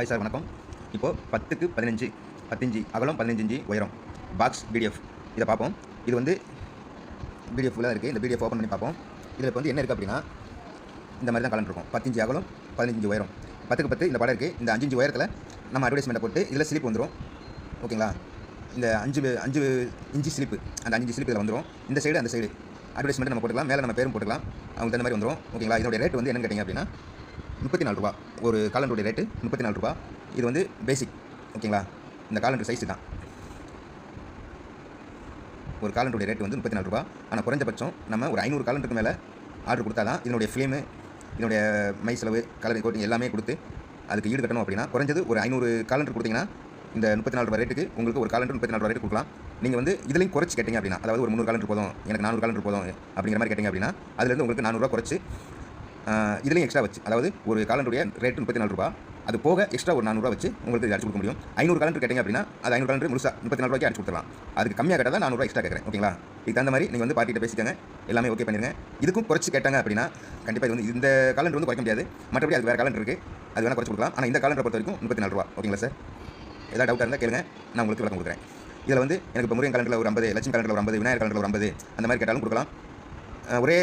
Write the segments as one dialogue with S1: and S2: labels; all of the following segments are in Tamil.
S1: ஹாய் சார் வணக்கம். இப்போது பத்துக்கு பதினஞ்சு பத்தஞ்சு அகலம் பதினஞ்சு இஞ்சி உயரம். பாக்ஸ் பிடிஎஃப் இதை பார்ப்போம். இது வந்து பிடிஎஃப் ஃபுல்லாக இருக்குது இந்த பிடிஎஃப் ஓப்பன் பண்ணி பார்ப்போம். இதில் இப்போ வந்து என்ன இருக்குது அப்படின்னா இந்த மாதிரி தான் கலந்துருக்கும் பத்தஞ்சு அகலம் பதினஞ்சு உயரம். பத்துக்கு பத்து இந்த படம் இருக்குது இந்த அஞ்சு உயரத்தில் நம்ம அட்வர்டைஸ்மெண்ட்டை போட்டு இதில் ஸ்லிப் வந்துடும் ஓகேங்களா? இந்த அஞ்சு அஞ்சு இஞ்சி ஸ்லிப்பு அந்த அஞ்சு ஸ்லிப் இதில் வந்துடும் இந்த சைடு அந்த சைடு அட்வர்டைஸ்மெண்ட் நம்ம போட்டுக்கலாம். மேலே நம்ம பேரும் போட்டுக்கலாம். அவங்க தகுந்த மாதிரி வந்துடும் ஓகேங்களா? இதோட ரேட் வந்து என்னன்னு கேட்டிங்க அப்படின்னா முப்பத்தி நாலு ரூபா. ஒரு காலண்டருடைய ரேட்டு முப்பத்தி நாலு ரூபா. இது வந்து பேசிக் ஓகேங்களா இந்த காலண்டர் சைஸு தான். ஒரு காலண்டருடைய ரேட்டு வந்து முப்பத்தி நாலு ரூபா. ஆனால் குறைஞ்சபட்சம் நம்ம ஒரு ஐநூறு காலண்டருக்கு மேலே ஆர்டர் கொடுத்தா தான் இதனுடைய ஃப்ளேமு இதனுடைய மை செலவு கலர் கோட்டிங் எல்லாமே கொடுத்து அதுக்கு ஈடு கட்டணும் அப்படின்னா குறைஞ்சது ஒரு ஐநூறு காலண்டர் கொடுத்தீங்கன்னா இந்த முப்பத்தி நாலு ரூபா ரேட்டுக்கு உங்களுக்கு ஒரு காலண்டர் முப்பத்தி நாலு ரூபா ரேட்டு கொடுக்கலாம். நீங்கள் வந்து இதுலையும் குறைச்சி கேட்டிங்க அப்படின்னா அதாவது ஒரு முந்நூறு காலண்டர் போதும் எனக்கு நானூறு காலண்டர் போதும் அப்படிங்கிற மாதிரி கேட்டிங்க அப்படின்னா அதுலேருந்து உங்களுக்கு நானூறுரூவா குறைச்சி இதுலேயும் எக்ஸ்ட்ரா வச்சு அதாவது ஒரு காலண்டருடைய ரேட்டு முப்பத்தி நாலு ரூபா. அது போக எக்ஸ்ட்ரா ஒரு நானூறுரூவா வச்சு உங்களுக்கு அடிச்சு கொடுக்க முடியும். ஐநூறு காலண்டர் கேட்டிங்க அப்படின்னா அது ஐநூறு காலண்டர் முழுசா முப்பத்தி நாலு ரூபாய்க்கு அடிச்சு கொடுத்துலாம் அதுக்கு கம்மியாக கேட்டால் தான் நானூறுரூவா எக்ஸ்ட்ரா கேட்குறேன் ஓகேங்களா இதுக்கு தகுந்த மாதிரி நீங்கள் வந்து பார்ட்டிகிட்ட பேசிக்கங்க. எல்லாமே ஓகே பண்ணிடுங்க இதுக்கும் குறைச்சி கேட்டாங்க அப்படின்னா கண்டிப்பாக இது வந்து இந்த காலண்டர் வந்து குறைக்க முடியாது. மற்றபடி அது வேறு காலண்டர் இருக்குது அது வேணால் குறைச்சி கொடுக்கலாம். ஆனால் இந்த காலண்டரை பொறுத்த வரைக்கும் முப்பத்தி நாலு ரூபா ஓகேங்களா சார் ஏதாவது டவுட்டாக இருந்தால் கேளுங்க. நான் உங்களுக்கு விளக்கம் கொடுக்குறேன். இதில் வந்து எனக்கு இப்போ முருகன் கலண்டில் ஒரு ஐம்பது லட்சுமி கலண்டில் ஒரு ஐம்பது விநாயகர் கலண்டில் ஒரு ஐம்பது அந்த மாதிரி கேட்டாலும் கொடுக்கலாம். ஒரே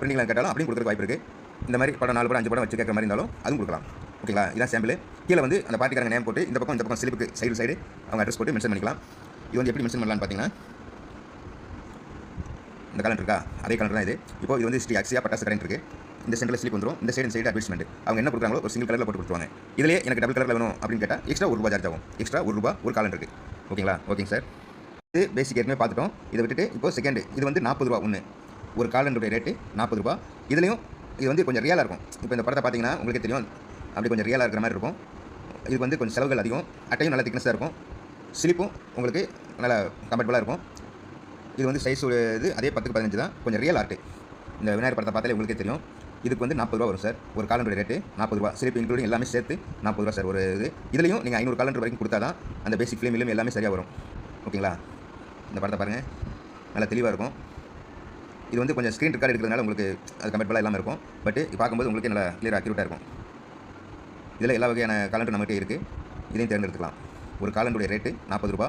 S1: பிரிண்டிங்கில் கேட்டாலும் அப்படியும் கொடுக்குறதுக்கு வாய்ப்பு இருக்குது இந்த மாதிரி படம் நாலு படம் அஞ்சு படம் வச்சு கேட்குற மாதிரி இருந்தாலும் அதுவும் கொடுக்கலாம். ஓகேங்களா? இதான் சாம்பிள் கீழே வந்து அந்த பார்ட்டிக்காரங்க நேம் போட்டு இந்த பக்கம் இந்த பக்கம் ஸ்லிப்புக்கு சைடு சைடு அவங்க அட்ரஸ் போட்டு மென்ஷன் பண்ணிக்கலாம். இது வந்து எப்படி மென்ஷன் பண்ணலாம்னு பார்த்தீங்கன்னா இந்த கலண்டர் இருக்கா? அதே கலண்டர் தான் இது. இப்போ இது வந்து ஸ்ரீ அக்ஸியா பட்டாசு கரண்ட் இருக்குது இந்த சென்டரில் ஸ்லிப் வந்துடும் இந்த சைடு சைடு அட்வர்டைஸ்மெண்ட் அவங்க என்ன கொடுக்குறாங்களோ ஒரு சிங்கிள் கலரில் போட்டு கொடுத்துருவாங்க. இதிலே எனக்கு டபுள் கலரில் வேணும் அப்படின்னு கேட்டால் எக்ஸ்ட்ரா ஒரு ரூபா சார்ஜ் ஆகும். எக்ஸ்ட்ரா ஒரு ரூபா ஒரு இருக்குது ஓகேங்களா? ஓகேங்க சார் இது பேசிக் ஏற்கனவே பார்த்துட்டோம். இதை விட்டுட்டு இப்போ செகண்டு இது வந்து நாற்பது ரூபா ஒன்று ஒரு காலண்டருடைய ரேட்டு நாற்பது ரூபா இதுலேயும் இது வந்து கொஞ்சம் ரியலாக இருக்கும். இப்போ இந்த படத்தை பார்த்தீங்கன்னா உங்களுக்கே தெரியும். அப்படி கொஞ்சம் ரியலாக இருக்கிற மாதிரி இருக்கும். இது வந்து கொஞ்சம் செலவுகள் அதிகம். அட்டையும் நல்லா திக்னஸாக இருக்கும். ஸ்லிப்பும் உங்களுக்கு நல்லா கம்ஃபர்டபுளாக இருக்கும். இது வந்து சைஸ் இது அதே பத்துக்கு பதினஞ்சு தான். கொஞ்சம் ரியல் ஆர்ட்டு இந்த விநாயகர் படத்தை பார்த்தாலே உங்களுக்கே தெரியும். இதுக்கு வந்து நாற்பது ரூபா வரும் சார். ஒரு காலண்டர் ரேட்டு நாற்பது ரூபா. சிலிப் இன்க்ளூடிங் எல்லாமே சேர்த்து நாற்பது ரூபா சார் ஒரு இது. இதுலையும் நீங்கள் ஐநூறு காலண்டர் வரைக்கும் கொடுத்தா தான் அந்த பேசிக் ஃபிலிம் எல்லாமே சரியாக வரும். ஓகேங்களா இந்த படத்தை பாருங்கள் நல்லா தெளிவாக இருக்கும். இது வந்து கொஞ்சம் ஸ்க்ரீன் ரெக்கார்ட் எடுக்கிறதுனால உங்களுக்கு அது கம்ஃபர்டபுளாக எல்லாமே இருக்கும். பட் பார்க்கும்போது உங்களுக்கு நல்லா கிளியர் அக்யூரேட்டாக இருக்கும். இதில் எல்லா வகையான காலண்டர் நம்மகிட்ட இருக்குது இதையும் தேர்ந்தெடுத்துக்கலாம். ஒரு காலண்டருடைய ரேட்டு நாற்பது ரூபா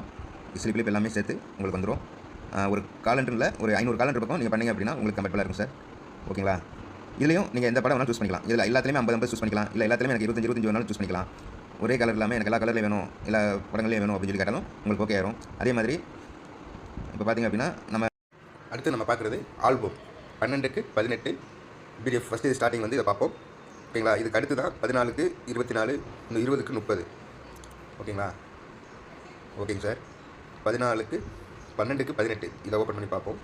S1: ஸ்லிப் எல்லாமே சேர்த்து உங்களுக்கு வந்துடும் ஒரு காலண்டரில் ஒரு ஐநூறு காலண்டர் பக்கம் நீங்கள் பண்ணீங்க அப்படின்னா உங்களுக்கு கம்ஃபர்டபுளாக இருக்கும் சார் ஓகேங்களா? இதுலையும் நீங்கள் எந்த படம் வேணாலும் சூஸ் பண்ணிக்கலாம். இதில் எல்லாத்துலேயுமே ஐம்பது ஐம்பது சூஸ் பண்ணிக்கலாம். இல்லை எல்லாத்துலேயுமே எனக்கு இருபத்தஞ்சு இருபத்தஞ்சு வேணாலும் சூஸ் பண்ணிக்கலாம். ஒரே கலர் இல்லாமல் எனக்கு எல்லா கலர்லையும் வேணும். எல்லா படங்களையும் வேணும் அப்படின்னு சொல்லி கேட்டாலும் உங்களுக்கு ஓகே ஆயிரும். அதே மாதிரி இப்போ பார்த்தீங்க அப்படின்னா நம்ம அடுத்து நம்ம பார்க்குறது ஆல்பம். பன்னெண்டுக்கு பதினெட்டு. பிடிஎஃப் ஃபஸ்ட்டு ஸ்டார்டிங் வந்து இதை பார்ப்போம். ஓகேங்களா? இதுக்கு அடுத்து தான் பதினாலுக்கு இருபத்தி நாலு இன்னும் இருபதுக்கு முப்பது. ஓகேங்களா? ஓகேங்க சார். பதினாலுக்கு பன்னெண்டுக்கு பதினெட்டு. இதை ஓப்பன் பண்ணி பார்ப்போம்.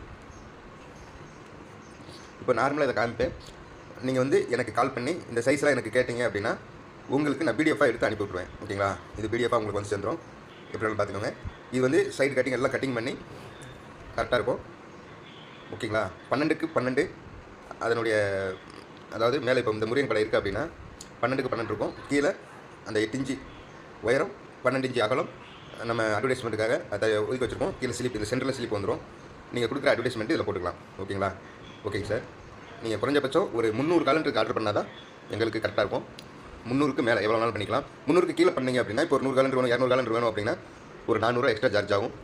S1: இப்போ நார்மலாக இதை காமிப்பேன். நீங்கள் வந்து எனக்கு கால் பண்ணி இந்த சைஸ்லாம் எனக்கு கேட்டிங்க அப்படின்னா உங்களுக்கு நான் பிடிஎஃபாக எடுத்து அனுப்பி விட்ருவேன் ஓகேங்களா? இது பிடிஎஃபாக உங்களுக்கு வந்து சேர்ந்துடும் எப்படி பார்த்துக்கோங்க. இது வந்து சைடு கட்டிங் எல்லாம் கட்டிங் பண்ணி கரெக்டாக இருக்கும். ஓகேங்களா? பன்னெண்டுக்கு பன்னெண்டு அதனுடைய அதாவது மேலே இப்போ இந்த முருகன் கடை இருக்குது அப்படின்னா பன்னெண்டுக்கு பன்னெண்டு இருக்கும். கீழே அந்த எட்டு இன்ச்சு உயரம் பன்னெண்டு இன்ச்சு அகலம் நம்ம அட்வர்டைஸ்மெண்ட்டுக்காக அதை ஒதுக்கி வச்சுருக்கோம். கீழே ஸ்லிப் இந்த சென்டரில் ஸ்லிப் வந்துடும் நீங்கள் கொடுக்குற அட்வர்டைஸ்மெண்ட் இதில் போட்டுக்கலாம். ஓகேங்களா? ஓகேங்க சார். நீங்கள் குறைஞ்சபட்சம் ஒரு முந்நூறு காலண்டருக்கு ஆர்டர் பண்ணால் தான் எங்களுக்கு கரெக்டாக இருக்கும். முந்நூறுக்கு மேலே எவ்வளோ நாள் பண்ணிக்கலாம். முந்நூறுக்கு கீழே பண்ணீங்க அப்படின்னா இப்போ ஒரு நூறு காலண்டர் வேணும் இரநூறு காலண்டர் வேணும் அப்படின்னா ஒரு நானூறுரூவா எக்ஸ்ட்ரா சார்ஜ் ஆகும்.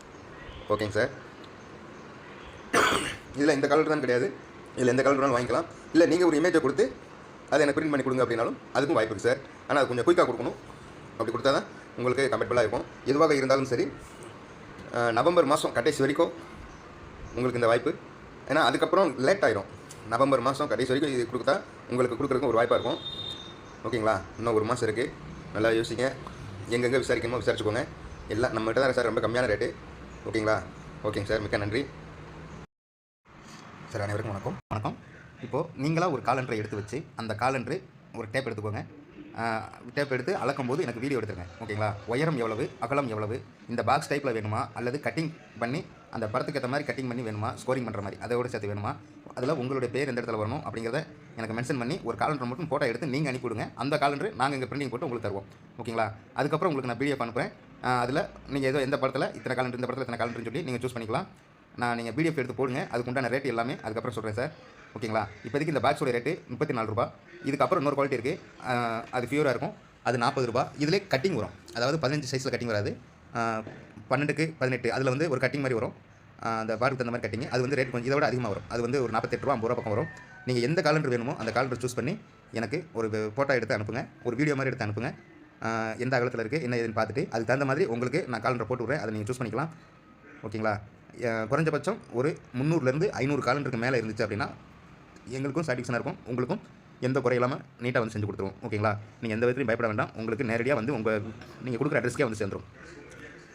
S1: ஓகேங்க சார். இதில் இந்த கலர் தான் கிடையாது. இதில் எந்த கலர் வேணாலும் வாங்கிக்கலாம். இல்லை நீங்கள் ஒரு இமேஜை கொடுத்து அதை எனக்கு பிரிண்ட் பண்ணி கொடுங்க அப்படின்னாலும் அதுக்கும் வாய்ப்பு இருக்குது சார் ஆனால் அது கொஞ்சம் குயிக்காக கொடுக்கணும். அப்படி கொடுத்தா தான் உங்களுக்கு கம்ஃபர்டபுளாக இருக்கும். எதுவாக இருந்தாலும் சரி நவம்பர் மாதம் கடைசி வரைக்கும் உங்களுக்கு இந்த வாய்ப்பு. ஏன்னா அதுக்கப்புறம் லேட் ஆயிரும். நவம்பர் மாதம் கடைசி வரைக்கும் இது கொடுத்தா உங்களுக்கு கொடுக்குறதுக்கு ஒரு வாய்ப்பாக இருக்கும். ஓகேங்களா? இன்னும் ஒரு மாதம் இருக்குது நல்லா யோசிங்க. எங்கெங்கே விசாரிக்கணுமோ விசாரிச்சுக்கோங்க. எல்லாம் நம்மகிட்ட தான் சார் ரொம்ப கம்மியான ரேட்டு ஓகேங்களா? ஓகேங்க சார் மிக்க நன்றி. சார் அனைவருக்கும் வணக்கம். வணக்கம். இப்போது நீங்களாக ஒரு காலண்டரை எடுத்து வச்சு அந்த காலண்டரு ஒரு டேப் எடுத்துக்கோங்க. டேப் எடுத்து அளக்கும் போது எனக்கு வீடியோ எடுத்துருங்க. ஓகேங்களா? உயரம் எவ்வளவு? அகலம் எவ்வளவு? இந்த பாக்ஸ் டைப்பில் வேணுமா? அல்லது கட்டிங் பண்ணி அந்த படத்துக்கு ஏற்ற மாதிரி கட்டிங் பண்ணி வேணுமா? ஸ்கோரிங் பண்ணுற மாதிரி. அதோட சேர்த்து வேணுமா? அதில் உங்களுடைய பேர் எந்த இடத்துல வரணும் அப்படிங்கிறத எனக்கு மென்ஷன் பண்ணி ஒரு காலண்டர் மட்டும் ஃபோட்டோ எடுத்து நீங்கள் அனுப்பிவிடுங்க அந்த காலண்டர் நாங்கள் இங்கே பிரிண்டிங் போட்டு உங்களுக்கு தருவோம். ஓகேங்களா? அதுக்கப்புறம் உங்களுக்கு நான் பிடிஎஃப் அனுப்புகிறேன் அதில் நீங்கள் ஏதோ எந்த படத்தில் இத்தனை காலண்டர் இந்த படத்தில் இத்தனை காலண்டர்னு சொல்லி நீங்கள் சூஸ் பண்ணிக்கலாம். நான் நீங்கள் பிடிஎஃப் எடுத்து போடுங்க. அதுக்கு உண்டான ரேட் எல்லாமே அதுக்கப்புறம் சொல்கிறேன் சார். ஓகேங்களா? இப்போதைக்கு இந்த பாக்ஸோட ரேட்டு முப்பத்தி நாலு ரூபா இதுக்கப்புறம் இன்னொரு குவாலிட்டி இருக்குது அது ஃபியூராக இருக்கும். அது நாற்பது ரூபா இதிலே கட்டிங் வரும். அதாவது பதினஞ்சு சைஸில் கட்டிங் வராது. பன்னெண்டுக்கு பதினெட்டு. அதில் வந்து ஒரு கட்டிங் மாதிரி வரும். அந்த பாருக்கு தகுந்த மாதிரி கட்டிங் அது வந்து ரேட் கொஞ்சம் இதை விட அதிகமாக வரும். அது வந்து ஒரு நாற்பத்தெட்டு ரூபா ஐம்பது ரூபா பக்கம் வரும். நீங்கள் எந்த காலண்டர் வேணுமோ அந்த காலண்டர் சூஸ் பண்ணி எனக்கு ஒரு ஃபோட்டோ எடுத்து அனுப்புங்க. ஒரு வீடியோ மாதிரி எடுத்து அனுப்புங்க. எந்த அகலத்தில் இருக்குது என்ன ஏதுன்னு பார்த்துட்டு அதுக்கு தகுந்த மாதிரி உங்களுக்கு நான் காலண்டர் போட்டு விட்றேன். அதை நீங்கள் சூஸ் பண்ணிக்கலாம். ஓகேங்களா? குறைஞ்சபட்சம் ஒரு முந்நூறுலேருந்து ஐநூறு காலண்டருக்கு மேலே இருந்துச்சு அப்படின்னா எங்களுக்கும் சாட்டிஸ்ஃபேக்ஷனாக இருக்கும். உங்களுக்கும் எந்த குறையில்லாமல் நீட்டாக வந்து செஞ்சு கொடுத்துருவோம். ஓகேங்களா? நீங்கள் எந்த விதத்துலையும் பயப்பட வேண்டாம். உங்களுக்கு நேரடியாக வந்து உங்கள் நீங்கள் கொடுக்குற அட்ரஸ்க்கே வந்து சேர்ந்துரும்.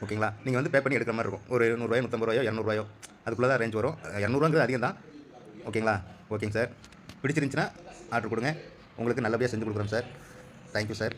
S1: ஓகேங்களா? நீங்கள் வந்து பே பண்ணி எடுக்கிற மாதிரி இருக்கும். ஒரு நூறுரூவாயோ நூற்றம்பது ரூபாயோ இரநூறுவாயோ அதுக்குள்ளே தான் ரேஞ்ச் வரும். இரநூறுவாங்கிறது அதிகம் தான். ஓகேங்களா? ஓகேங்க சார். பிடிச்சிருந்துச்சின்னா ஆர்டர் கொடுங்க. உங்களுக்கு நல்லபடியாக செஞ்சு கொடுக்குறோம் சார். Thank you sir